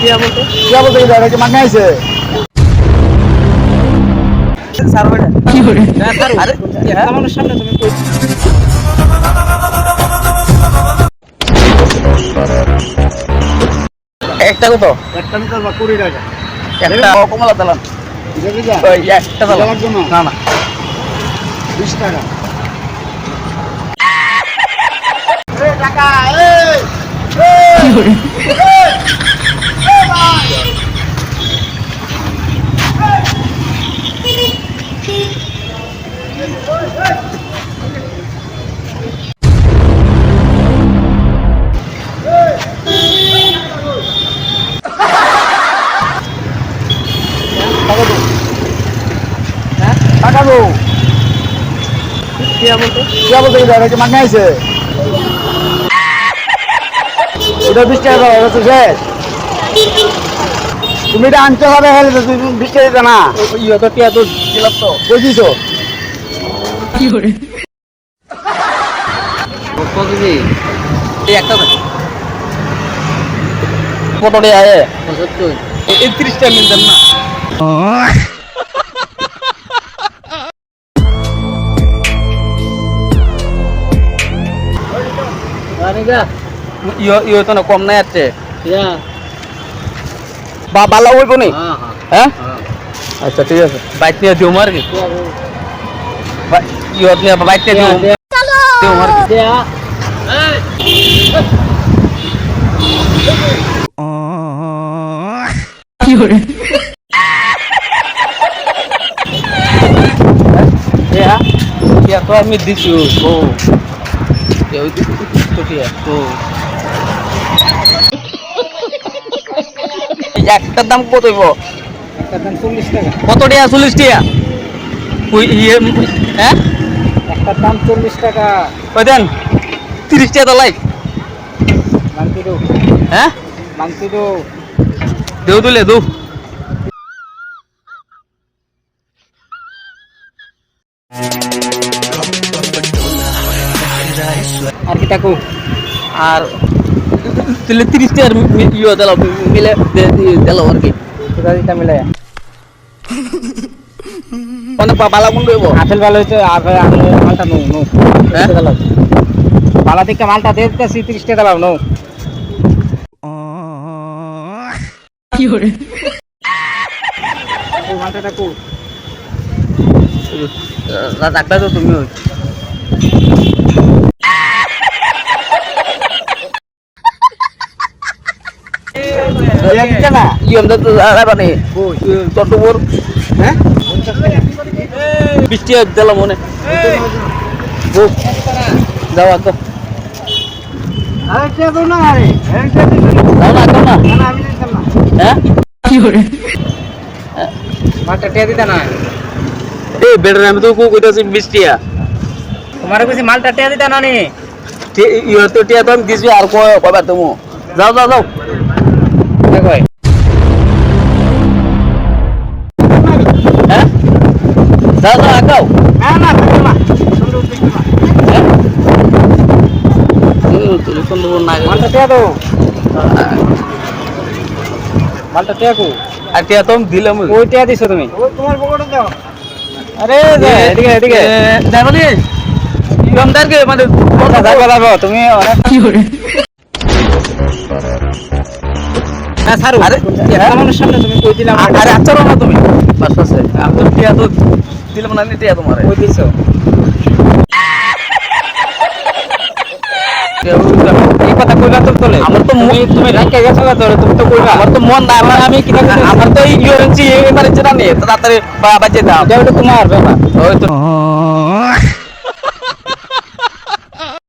টিয়া বলতে। টিয়া বলতে কি এটা কি মাগনা আইছে। স্যার ওইটা। কি করে? হ্যাঁ স্যার আরে একটা মানুষের সামনে তুমি কই? একটা কত? একটা মিটার বা কুড়ি টাকা। একটা। কমলা দেখি একটা লাগবে না না না। বিশ টাকা। টাকা বলতে? টিয়া বলতে কি এটা কি মাগনা আইছে? এটা বিশ টাকা দাও এটা শেষ। তুমি এটা আনতে হবে হেলে তো তুমি বিশ টাকা দিতে না। ইয়ে তো টিয়া তো দিলাম তো। বুঝিছো? কি করে? কত কি? এই একটা কত টাকা আয়ে। পঁচাত্তর। এই ত্রিশটা মিলতাম না। ইয়ো ইয়ো তো না কম নাই আছে বা বালা হইব নি হ্যাঁ হ্যাঁ হ্যাঁ হ্যাঁ আচ্ছা ঠিক আছে বাইক নিয়ে দিও মার কি ইয়ো নিয়ে বাইক নিয়ে দিও দিও মার কি কি টিয়া ইয়া তো আমি দিছি ও কেউ তো কি তো একটার দাম কত হইব একটা দাম চল্লিশ টাকা কত টাকা চল্লিশ টাকা ওই ইয়ে হ্যাঁ একটা দাম চল্লিশ টাকা ওই দেন তিরিশ টাকা তো লাইক মানতি দো হ্যাঁ মানতি দো দেউ তুলে দু আর কি আর তুলে তিরিশ টাকার মি- ইয়ে দিলাম মিলে দে- দিয়ে দিলাম আর কি। মিলে। অনেক বালা কোন রইব আপেল ভালো হয়েছে আপেল আপেল মালটা নো নো। হ্যাঁ? পালা থেকে মালটা দিয়ে দিতেছি তিরিশ টাকা দাও নো। কি করে মালটা তো তুমি মালটা টিয়া দিতে না এই বেটার আমি তো কইতাছি বৃষ্টিয়া তোমার কাছে মালটা টিয়া দিতে না নি ইয়ে তো টিয়া তো আমি দিছি আর কয় কবার তুমি যাও যাও যাও দেখো হ্যাঁ? যাও যাও আগাও না না। হ্যাঁ। তুমি না মালটা টিয়া দাও। মালটা টিয়া কু? আর টিয়া তো আমি দিলাম। ওই টিয়া দিছো তুমি। ও তোমার পকেটে দাও। আরে যে, এদিকে এদিকে। যাব নি মানে কথা তুমি অনেক আরে, সামনে তুমি কই দিলাম আরে আচ্ছা না তুমি। বাস আছে আমি তো টিয়া তো দিলাম না টিয়া তোমার। কই দিছো? এই কথা কইবা তো তোলে আমার তো তুমি তুমি রাখকে গেছো না তুমি তো কইবা। আমার তো মন না আমার আমি কি আমার তো ইমার্জেন্সি এমার্জেন্সি না নিয়ে তাড়াতাড়ি বাজে দাও। এটা তোমার ব্যাপার। ওই তো